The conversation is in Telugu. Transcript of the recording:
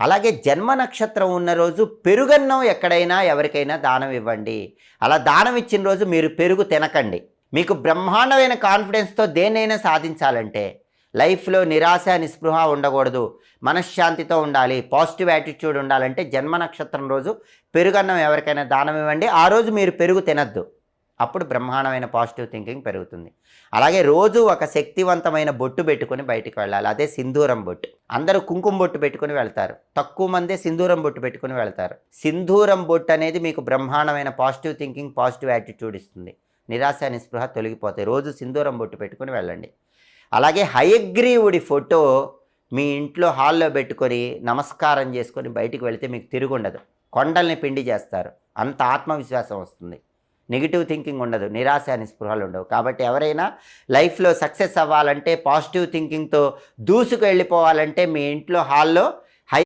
అలాగే జన్మ నక్షత్రం ఉన్న రోజు పెరుగన్నం ఎక్కడైనా ఎవరికైనా దానం ఇవ్వండి. అలా దానం ఇచ్చిన రోజు మీరు పెరుగు తినకండి. మీకు బ్రహ్మాండమైన కాన్ఫిడెన్స్తో దేన్నైనా సాధించాలంటే లైఫ్లో నిరాశ నిస్పృహ ఉండకూడదు. మనశ్శాంతితో ఉండాలి. పాజిటివ్ యాటిట్యూడ్ ఉండాలంటే జన్మ నక్షత్రం రోజు పెరుగన్నం ఎవరికైనా దానం ఇవ్వండి. ఆ రోజు మీరు పెరుగు తినద్దు. అప్పుడు బ్రహ్మాండమైన పాజిటివ్ థింకింగ్ పెరుగుతుంది. అలాగే రోజు ఒక శక్తివంతమైన బొట్టు పెట్టుకుని బయటికి వెళ్ళాలి. అదే సింధూరం బొట్టు. అందరూ కుంకుమ బొట్టు పెట్టుకుని వెళ్తారు. తక్కువ మందే సింధూరం బొట్టు పెట్టుకుని వెళ్తారు. సింధూరం బొట్టు అనేది మీకు బ్రహ్మాండమైన పాజిటివ్ థింకింగ్ పాజిటివ్ యాటిట్యూడ్ ఇస్తుంది. నిరాశ నిస్పృహ తొలగిపోతాయి. రోజు సింధూరం బొట్టు పెట్టుకుని వెళ్ళండి. అలాగే హయగ్రీవుడి ఫోటో మీ ఇంట్లో హాల్లో పెట్టుకొని నమస్కారం చేసుకొని బయటికి వెళితే మీకు తిరుగుండదు. కొండల్ని పిండి చేస్తారు. అంత ఆత్మవిశ్వాసం వస్తుంది. నెగిటివ్ థింకింగ్ ఉండదు నిరాశ నిస్పృహలు ఉండవు. కాబట్టి ఎవరైనా లైఫ్లో సక్సెస్ అవ్వాలంటే పాజిటివ్ థింకింగ్తో దూసుకు వెళ్ళిపోవాలంటే మీ ఇంట్లో హాల్లో